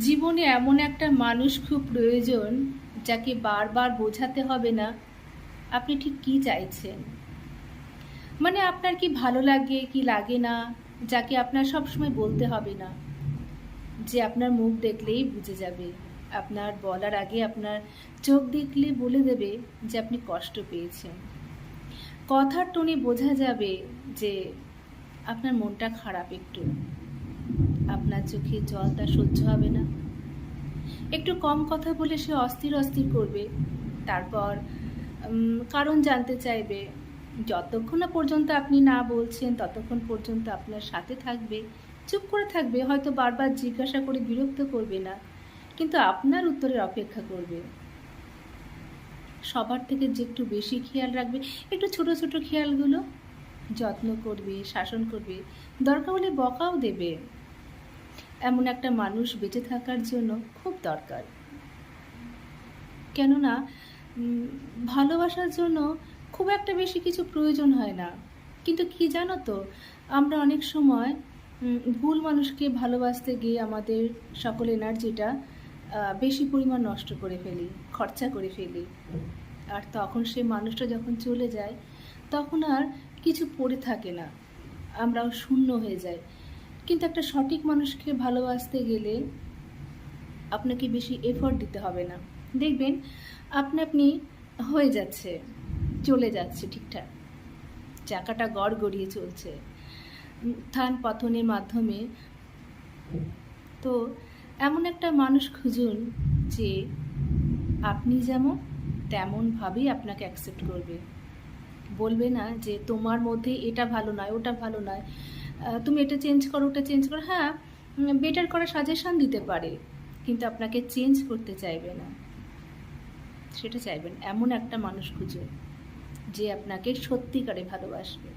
জীবনে এমন একটা মানুষ খুব প্রয়োজন যাকে বারবার বোঝাতে হবে না। আপনি ঠিক কি চাইছেন? মানে আপনার কি ভালো লাগে, কি লাগে না, যাকে আপনার সবসময় বলতে হবে না। যে আপনার মুখ দেখলেই বুঝে যাবে, আপনার বলার আগে আপনার চোখ দেখলে বলে দেবে যে আপনি কষ্ট পেয়েছেন। কথার টোনে বোঝা যাবে যে আপনার মনটা খারাপ একটু। আপনার চোখে জলটা সহ্য হবে না। একটু কম কথা বলে সে অস্থির অস্থির করবে। তারপর কারণ জানতে চাইবে। যতক্ষণ না পর্যন্ত আপনি না বলছেন, ততক্ষণ পর্যন্ত আপনার সাথে থাকবে। চুপ করে থাকবে, হয়তো বারবার জিজ্ঞাসা করে বিরক্ত করবে না। কিন্তু আপনার উত্তরের অপেক্ষা করবে। সবার থেকে যে একটু বেশি খেয়াল রাখবে, একটু ছোট ছোট খেয়ালগুলো। যত্ন করবে, শাসন করবে। দরকার হলে বকাও দেবে। এমন একটা মানুষ বেঁচে থাকার জন্য খুব দরকার। কেননা ভালোবাসার জন্য খুব একটা বেশি কিছু প্রয়োজন হয় না। কিন্তু কি জানো তো, আমরা অনেক সময় ভুল মানুষকে ভালোবাসতে গিয়ে আমাদের সকল এনার্জিটা বেশি পরিমাণ নষ্ট করে ফেলি, খরচা করে ফেলি। আর তখন সে মানুষটা যখন চলে যায়, তখন আর কিছু পড়ে থাকে না। আমরাও শূন্য হয়ে যাই। কিন্তু একটা সঠিক মানুষকে ভালোবাসতে গেলে আপনাকে বেশি এফোর্ট দিতে হবে না। দেখবেন, আপনি আপনি হয়ে যাচ্ছে, চলে যাচ্ছে ঠিকঠাক। চাকাটা গড় গড়িয়ে চলছে। উত্থান পতনের মাধ্যমে। তো এমন একটা মানুষ খুঁজুন যে আপনি যেমন তেমনভাবেই আপনাকে অ্যাকসেপ্ট করবে। বলবে না যে তোমার মধ্যে এটা ভালো নয়, ওটা ভালো নয়। তুমি এটা চেঞ্জ করো, ওটা চেঞ্জ করো। হ্যাঁ বেটার করার সাজেশান দিতে পারে, কিন্তু আপনাকে চেঞ্জ করতে চাইবে না। সেটা চাইবেন, এমন একটা মানুষ খুঁজে যে আপনাকে সত্যিকারে ভালোবাসবে।